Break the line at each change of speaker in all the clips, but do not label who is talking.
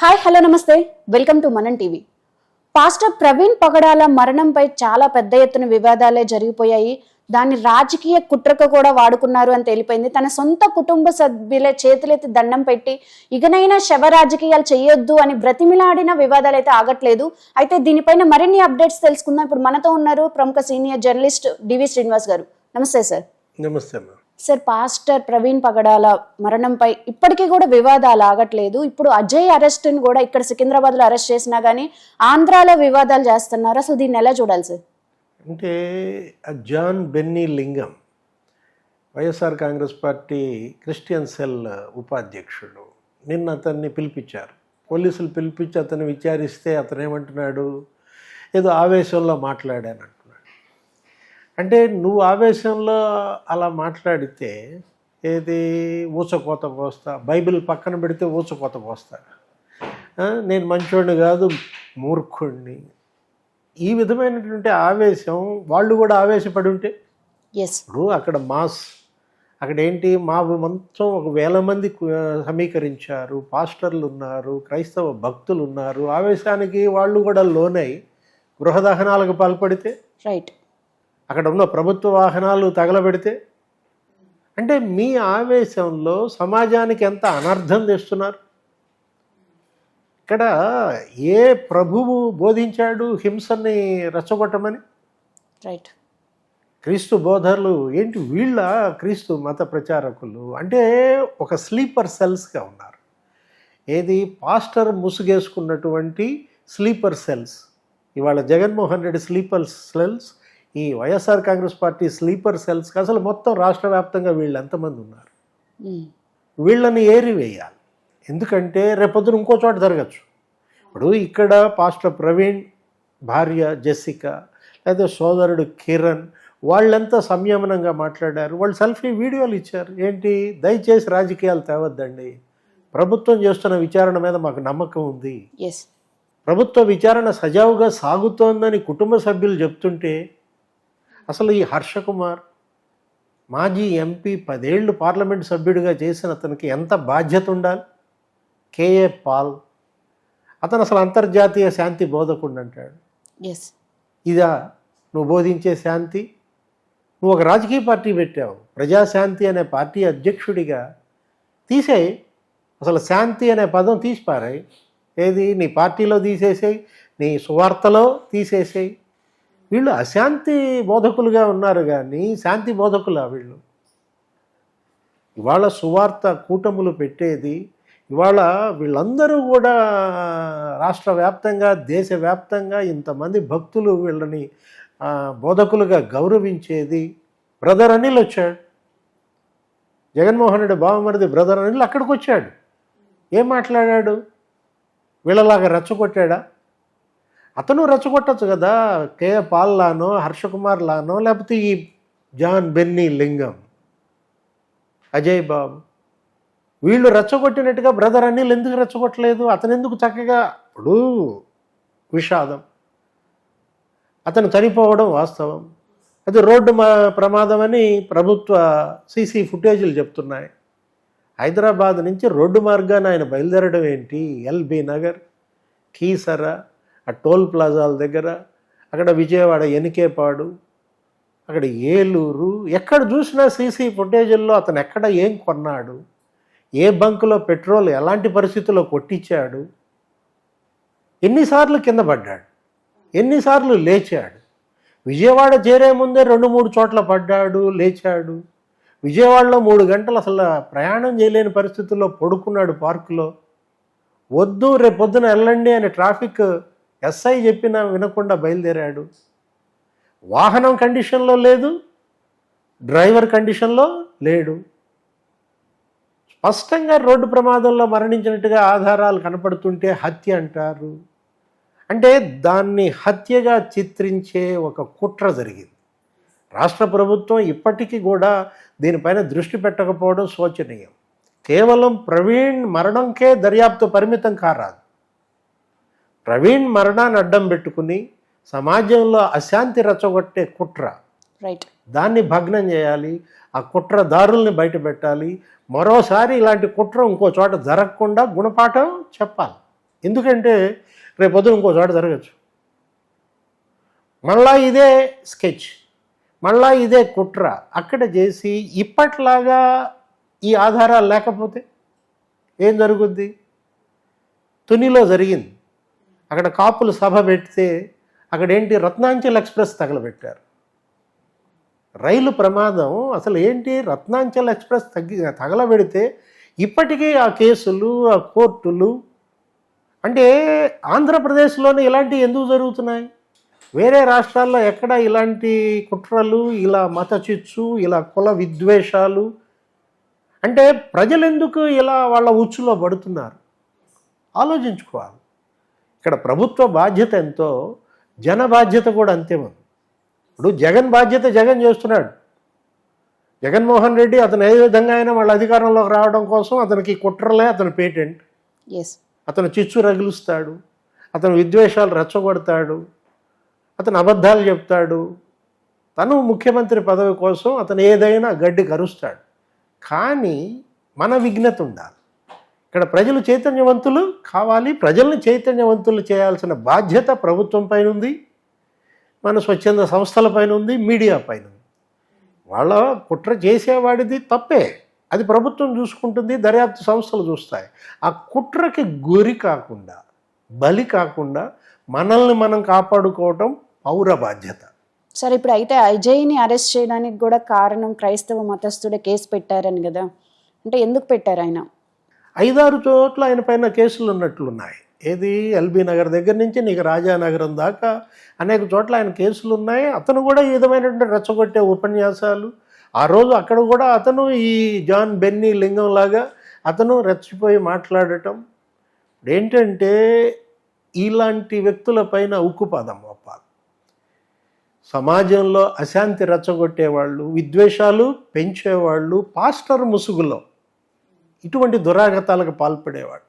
Hi hello నమస్తే. Welcome to Manan TV. Pastor Praveen Pagadala మరణంపై చాలా పెద్ద ఎత్తున వివాదాలే జరిగిపోయాయి. దాన్ని రాజకీయ కుట్రకు కూడా వాడుకున్నారు అని తెలిపింది తన సొంత కుటుంబ సభ్యుల చేతులెత్తి దండం పెట్టి ఇకనైనా శవ రాజకీయాలు చేయొద్దు అని బ్రతిమిలాడిన వివాదాలు అయితే ఆగట్లేదు. అయితే దీనిపైన మరిన్ని అప్డేట్స్ తెలుసుకుందాం. ఇప్పుడు మనతో ఉన్నారు ప్రముఖ సీనియర్ జర్నలిస్ట్ డివి శ్రీనివాస్ గారు. నమస్తే సార్.
నమస్తే
సార్ పాస్టర్ ప్రవీణ్ పగడాల మరణంపై ఇప్పటికీ కూడా వివాదాలు ఆగట్లేదు. ఇప్పుడు అజయ్ అరెస్ట్ని కూడా ఇక్కడ సికింద్రాబాద్లో అరెస్ట్ చేసినా కానీ ఆంధ్రాలో వివాదాలు చేస్తున్నారు? అసలు దీన్ని ఎలా చూడాలి సార్?
అంటే John Benny Lingam YSR Congress party Christian cell ఉపాధ్యక్షుడు. నిన్న అతన్ని పిలిపించారు. పోలీసులు పిలిపించి అతను విచారిస్తే అతను ఏమంటున్నాడు ఏదో ఆవేశంలో మాట్లాడాను అంటే నువ్వు ఆవేశంలో అలా మాట్లాడితే ఏది? ఊచకోత పోస్తా. బైబిల్ పక్కన పెడితే ఊచకోత పోస్తా. నేను మంచోడిని కాదు మూర్ఖుడిని ఈ విధమైనటువంటి ఆవేశం వాళ్ళు కూడా ఆవేశపడి ఉంటే? ఇప్పుడు అక్కడ మాస్ అక్కడ ఏంటి? మా మొత్తం ఒక వేల మంది సమీకరించారు. పాస్టర్లు ఉన్నారు క్రైస్తవ భక్తులు ఉన్నారు. ఆవేశానికి వాళ్ళు కూడా లోనై గృహదహనాలకు పాల్పడితే?
రైట్
అక్కడ ఉన్న ప్రభుత్వ వాహనాలు తగలబెడితే? అంటే మీ ఆవేశంలో సమాజానికి ఎంత అనర్థం తెస్తున్నారు? ఇక్కడ ఏ ప్రభువు బోధించాడు హింసని రెచ్చగొట్టమని?
రైట్
క్రీస్తు బోధర్లు ఏంటి వీళ్ళ క్రీస్తు మత ప్రచారకులు? అంటే ఒక స్లీపర్ సెల్స్గా ఉన్నారు. ఏది? పాస్టర్ ముసుగేసుకున్నటువంటి స్లీపర్ సెల్స్. ఇవాళ జగన్మోహన్ రెడ్డి స్లీపర్ సెల్స్ ఈ వైఎస్ఆర్ కాంగ్రెస్ పార్టీ స్లీపర్ సెల్స్కి అసలు మొత్తం రాష్ట్ర వ్యాప్తంగా వీళ్ళు ఎంతమంది ఉన్నారు? వీళ్ళని ఏరివేయాలి ఎందుకంటే రేపొద్దున ఇంకో చోట జరగచ్చు. ఇప్పుడు ఇక్కడ పాస్టర్ ప్రవీణ్ భార్య జెసికా లేదా సోదరుడు కిరణ్ వాళ్ళంతా సంయమనంగా మాట్లాడారు. వాళ్ళు సెల్ఫీ వీడియోలు ఇచ్చారు. ఏంటి? దయచేసి రాజకీయాలు తేవద్దండి. ప్రభుత్వం చేస్తున్న విచారణ మీద మాకు నమ్మకం ఉంది. ప్రభుత్వ విచారణ సజావుగా సాగుతోందని కుటుంబ సభ్యులు చెప్తుంటే అసలు ఈ హర్ష కుమార్ మాజీ ఎంపీ పదేళ్ళు పార్లమెంట్ సభ్యుడిగా చేసిన అతనికి ఎంత బాధ్యత ఉండాలి? కేఏ పాల్. అతను అసలు అంతర్జాతీయ శాంతి బోధకుడు అంటాడు.
ఎస్
ఇదా నువ్వు బోధించే శాంతి? నువ్వు ఒక రాజకీయ పార్టీ పెట్టావు. ప్రజాశాంతి అనే పార్టీ అధ్యక్షుడిగా తీసేయి. అసలు శాంతి అనే పదం తీసిపారాయి. ఏది? నీ పార్టీలో తీసేసేయి. నీ సువార్తలో తీసేసేయి. వీళ్ళు అశాంతి బోధకులుగా ఉన్నారు కానీ శాంతి బోధకులా వీళ్ళు. ఇవాళ సువార్త కూటములు పెట్టేది ఇవాళ వీళ్ళందరూ కూడా రాష్ట్ర వ్యాప్తంగా దేశవ్యాప్తంగా ఇంతమంది భక్తులు వీళ్ళని బోధకులుగా గౌరవించేది బ్రదర్ అనిల్ వచ్చాడు. జగన్మోహన్ రెడ్డి బావమరిది బ్రదర్ అనిల్ అక్కడికి వచ్చాడు ఏం మాట్లాడాడు? వీళ్ళలాగా రెచ్చగొట్టాడా? అతను రెచ్చగొట్టచ్చు కదా. కే. పాల్ లానో హర్షకుమార్ లానో లేకపోతే ఈ జాన్ బెన్నీ లింగం అజయ్ బాబు. వీళ్ళు రెచ్చగొట్టినట్టుగా బ్రదర్ అనిల్ ఎందుకు రెచ్చగొట్టలేదు? అతను ఎందుకు చక్కగా ఇప్పుడు విషాదం. అతను చనిపోవడం వాస్తవం. అది రోడ్డు మా ప్రమాదం అని ప్రభుత్వ సీసీ ఫుటేజీలు చెప్తున్నాయి. హైదరాబాద్ నుంచి రోడ్డు మార్గాన ఆయన బయలుదేరడం ఏంటి? ఎల్బీ నగర్ కీసర ఆ టోల్ ప్లాజాల దగ్గర అక్కడ విజయవాడ ఎనికేపాడు అక్కడ ఏలూరు ఎక్కడ చూసినా సీసీ ఫుటేజీల్లో అతను ఎక్కడ ఏం కొన్నాడు ఏ బంకులో పెట్రోల్ ఎలాంటి పరిస్థితుల్లో కొట్టించాడు ఎన్నిసార్లు కింద పడ్డాడు ఎన్నిసార్లు లేచాడు విజయవాడ చేరే ముందే రెండు మూడు చోట్ల పడ్డాడు లేచాడు విజయవాడలో మూడు గంటలు అసలు ప్రయాణం చేయలేని పరిస్థితుల్లో పడుకున్నాడు పార్కులో వద్దు రేపొద్దున వెళ్ళండి అని ట్రాఫిక్ ఎస్ఐ చెప్పినా వినకుండా బయలుదేరాడు. వాహనం కండిషన్లో లేదు డ్రైవర్ కండిషన్లో లేడు. స్పష్టంగా రోడ్డు ప్రమాదంలో మరణించినట్టుగా ఆధారాలు కనపడుతుంటే హత్య అంటారు. అంటే దాన్ని హత్యగా చిత్రించే ఒక కుట్ర జరిగింది. రాష్ట్ర ప్రభుత్వం ఇప్పటికీ కూడా దీనిపైన దృష్టి పెట్టకపోవడం శోచనీయం. కేవలం ప్రవీణ్ మరణంకే దర్యాప్తు పరిమితం కారాదు. ప్రవీణ్ మరణాన్ని అడ్డం పెట్టుకుని సమాజంలో అశాంతి రెచ్చగొట్టే కుట్ర.
రైట్
దాన్ని భగ్నం చేయాలి ఆ కుట్రదారుల్ని బయట పెట్టాలి. మరోసారి ఇలాంటి కుట్ర ఇంకో చోట జరగకుండా గుణపాఠం చెప్పాలి. ఎందుకంటే రేపు పొద్దున ఇంకో చోట జరగచ్చు. మళ్ళా ఇదే స్కెచ్ మళ్ళా ఇదే కుట్ర అక్కడ చేసి ఇప్పట్లాగా ఈ ఆధారాలు లేకపోతే ఏం జరుగుద్ది? తునిలో జరిగింది. అక్కడ కాపులు సభ పెడితే అక్కడ ఏంటి రత్నాంచల్ ఎక్స్ప్రెస్ తగలబెట్టారు. రైలు ప్రమాదం అసలు ఏంటి? రత్నాంచల్ ఎక్స్ప్రెస్ తగ్గి తగలబెడితే ఇప్పటికీ ఆ కేసులు ఆ కోర్టులు అంటే ఆంధ్రప్రదేశ్లోనే ఇలాంటివి ఎందుకు జరుగుతున్నాయి? వేరే రాష్ట్రాల్లో ఎక్కడ ఇలాంటి కుట్రలు ఇలా మత చిచ్చు ఇలా కుల విద్వేషాలు? అంటే ప్రజలు ఎందుకు ఇలా వాళ్ళ ఉచ్చులో పడుతున్నారు? ఆలోచించుకోవాలి. ఇక్కడ ప్రభుత్వ బాధ్యత ఎంతో జన బాధ్యత కూడా అంతే ఉంది ఇప్పుడు జగన్ బాధ్యత జగన్ చేస్తున్నాడు. జగన్మోహన్ రెడ్డి అతను ఏ విధంగా అయినా వాళ్ళ అధికారంలోకి రావడం కోసం అతనికి కుట్రలే అతని పేటెంట్. అతను చిచ్చు రగిలుస్తాడు అతను విద్వేషాలు రెచ్చగొడతాడు అతను అబద్ధాలు చెప్తాడు. తను ముఖ్యమంత్రి పదవి కోసం అతను ఏదైనా గడ్డి కరుస్తాడు. కానీ మన విఘ్నత ఉండాలి. ఇక్కడ ప్రజలు చైతన్యవంతులు కావాలి ప్రజల్ని చైతన్యవంతులు చేయాల్సిన బాధ్యత ప్రభుత్వం పైన ఉంది మన స్వచ్ఛంద సంస్థల పైన ఉంది మీడియా పైన ఉంది. వాళ్ళ కుట్ర చేసేవాడిది తప్పే. అది ప్రభుత్వం చూసుకుంటుంది దర్యాప్తు సంస్థలు చూస్తాయి. ఆ కుట్రకి గురి కాకుండా బలి కాకుండా మనల్ని మనం కాపాడుకోవటం పౌర బాధ్యత.
సరే ఇప్పుడు అయితే అజయ్ని అరెస్ట్ చేయడానికి కూడా కారణం క్రైస్తవ మతస్థుడే కేసు పెట్టారని కదా. అంటే ఎందుకు పెట్టారు ఆయన?
ఐదారు చోట్ల ఆయన పైన కేసులు ఉన్నట్లున్నాయి. ఏది ఎల్బీ నగర్ దగ్గర నుంచి నీకు రాజానగరం దాకా అనేక చోట్ల ఆయన కేసులు ఉన్నాయి. అతను కూడా ఈ విధమైనటువంటి రెచ్చగొట్టే ఉపన్యాసాలు. ఆ రోజు అక్కడ కూడా అతను ఈ జాన్ బెన్నీ లింగం లాగా అతను రెచ్చిపోయి మాట్లాడటం. ఏంటంటే ఇలాంటి వ్యక్తుల పైన ఉక్కు పదం సమాజంలో అశాంతి రెచ్చగొట్టేవాళ్ళు విద్వేషాలు పెంచేవాళ్ళు పాస్టర్ ముసుగులో ఇటువంటి దురాగతాలకు పాల్పడేవాడు.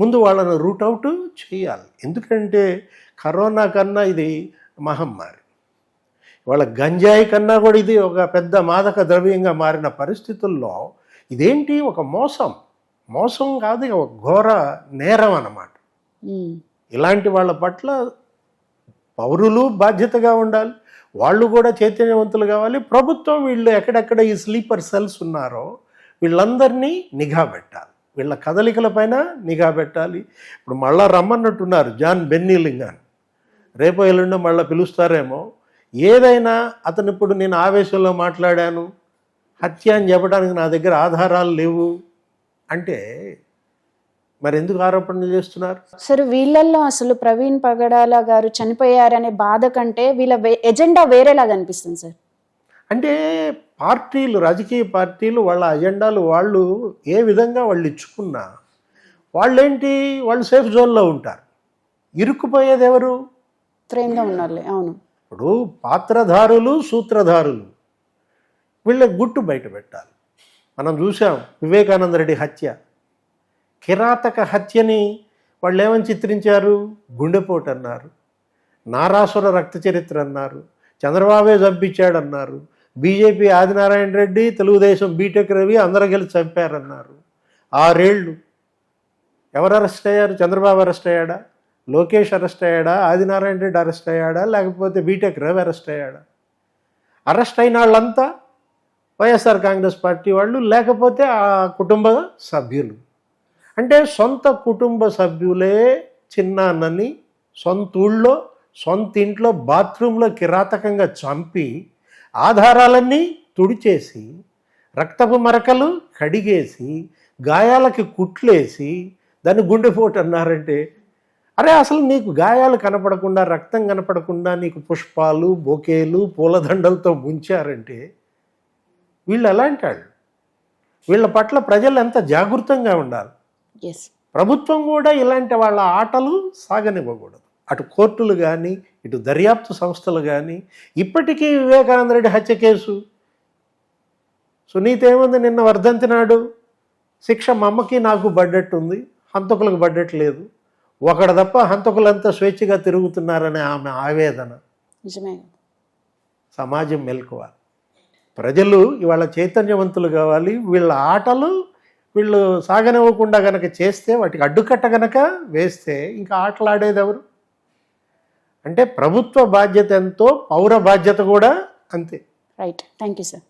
ముందు వాళ్ళను రూట్ అవుట్ చేయాలి. ఎందుకంటే కరోనా కన్నా ఇది మహమ్మారి. వాళ్ళ గంజాయి కన్నా కూడా ఇది ఒక పెద్ద మాదక ద్రవ్యంగా మారిన పరిస్థితుల్లో ఇదేంటి ఒక మోసం? మోసం కాదు ఒక ఘోర నేరం అన్నమాట. ఇలాంటి వాళ్ళ పట్ల పౌరులు బాధ్యతగా ఉండాలి. వాళ్ళు కూడా చైతన్యవంతులు కావాలి. ప్రభుత్వం వీళ్ళు ఎక్కడెక్కడ ఈ స్లీపర్ సెల్స్ ఉన్నారో వీళ్ళందరినీ నిఘా పెట్టాలి. వీళ్ళ కదలికల పైన నిఘా పెట్టాలి. ఇప్పుడు మళ్ళా రమ్మన్నట్టున్నారు జాన్ బెన్నీలింగాన్. రేపు ఎల్లుండో మళ్ళీ పిలుస్తారేమో. ఏదైనా అతను ఇప్పుడు నేను ఆవేశంలో మాట్లాడాను. హత్య అని చెప్పడానికి నా దగ్గర ఆధారాలు లేవు. అంటే మరి ఎందుకు ఆరోపణలు చేస్తున్నారు?
సరే వీళ్ళల్లో అసలు ప్రవీణ్ పగడాల గారు చనిపోయారనే బాధ కంటే వీళ్ళ ఎజెండా వేరేలాగా అనిపిస్తుంది సార్.
అంటే పార్టీలు రాజకీయ పార్టీలు వాళ్ళ అజెండాలు వాళ్ళు ఏ విధంగా వాళ్ళు ఇచ్చుకున్నా వాళ్ళేంటి? వాళ్ళు సేఫ్ జోన్లో ఉంటారు. ఇరుక్కుపోయేది ఎవరు?
ఉన్నారులే అవును.
ఇప్పుడు పాత్రధారులు సూత్రధారులు. వీళ్ళ గుట్టు బయట పెట్టాలి. మనం చూసాం వివేకానంద రెడ్డి హత్య. కిరాతక హత్యని వాళ్ళు ఏమని చిత్రించారు? గుండెపోటు అన్నారు. నారాసుర రక్త చరిత్ర అన్నారు. చంద్రబాబే చంపించాడన్నారు. BJP Adinarayana Reddy Telugudesam B Tech Ravi అందరూ కలిసి చంపారన్నారు. ఆరేళ్ళు. ఎవరు అరెస్ట్ అయ్యారు? చంద్రబాబు అరెస్ట్ అయ్యాడా? లోకేష్ అరెస్ట్ అయ్యాడా? ఆదినారాయణ రెడ్డి అరెస్ట్ అయ్యాడా? లేకపోతే బీటెక్ రవి అరెస్ట్ అయ్యాడా? అరెస్ట్ అయిన వాళ్ళంతా వైఎస్ఆర్ కాంగ్రెస్ పార్టీ వాళ్ళు లేకపోతే ఆ కుటుంబ సభ్యులు. అంటే సొంత కుటుంబ సభ్యులే చిన్నాన్నని సొంత ఊళ్ళో సొంత ఇంట్లో బాత్రూంలో కిరాతకంగా చంపి ఆధారాలన్నీ తుడిచేసి రక్తపు మరకలు కడిగేసి గాయాలకి కుట్లేసి దాన్ని గుండెపోటు అన్నారంటే అరే అసలు నీకు గాయాలు కనపడకుండా రక్తం కనపడకుండా నీకు పుష్పాలు బొకేలు పూలదండలతో ముంచారంటే వీళ్ళు ఎలాంటి వాళ్ళు? వీళ్ళ పట్ల ప్రజలు ఎంత జాగృతంగా ఉండాలి? ప్రభుత్వం కూడా ఇలాంటి వాళ్ళ ఆటలు సాగనివ్వకూడదు. అటు కోర్టులు కానీ ఇటు దర్యాప్తు సంస్థలు కానీ ఇప్పటికీ వివేకానంద రెడ్డి హత్య కేసు. సునీత ఏముంది నిన్న వర్ధంతి నాడు? శిక్ష మా అమ్మకి నాకు పడ్డట్టుంది హంతకులకు పడ్డట్లేదు. ఒకడు తప్ప హంతకులంతా స్వేచ్ఛగా తిరుగుతున్నారనే ఆమె ఆవేదన.
నిజమే.
సమాజం మెలకువాలి. ప్రజలు ఇవాళ చైతన్యవంతులు కావాలి. వీళ్ళ ఆటలు వీళ్ళు సాగనివ్వకుండా గనక చేస్తే వాటికి అడ్డుకట్ట గనక వేస్తే ఇంకా ఆటలాడేది ఎవరు అంటే ప్రభుత్వ బాధ్యత ఎంతో పౌర బాధ్యత కూడా అంతే.
Right thank you sir